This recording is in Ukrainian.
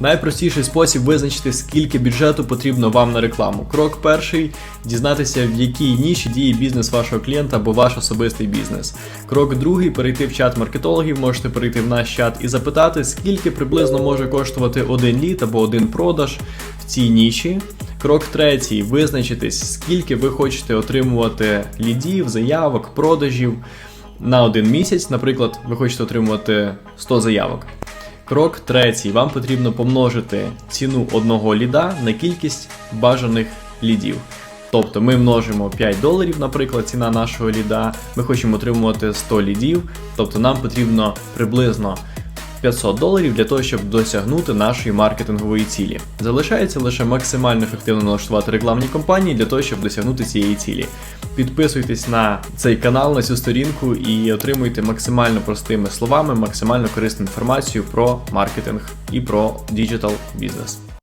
Найпростіший спосіб визначити, скільки бюджету потрібно вам на рекламу. Крок перший дізнатися, в якій ніші діє бізнес вашого клієнта або ваш особистий бізнес. Крок другий перейти в чат маркетологів, можете перейти в наш чат і запитати, скільки приблизно може коштувати один лід або один продаж в цій ніші. Крок третій визначитись, скільки ви хочете отримувати лідів, заявок, продажів на один місяць. Наприклад, ви хочете отримувати 100 заявок. Крок третій. Вам потрібно помножити ціну одного ліда на кількість бажаних лідів. Тобто ми множимо 5 доларів, наприклад, ціна нашого ліда. Ми хочемо отримувати 100 лідів, тобто нам потрібно приблизно 500 доларів для того, щоб досягнути нашої маркетингової цілі. Залишається лише максимально ефективно налаштувати рекламні кампанії для того, щоб досягнути цієї цілі. Підписуйтесь на цей канал, на цю сторінку і отримуйте максимально простими словами, максимально корисну інформацію про маркетинг і про діджитал бізнес.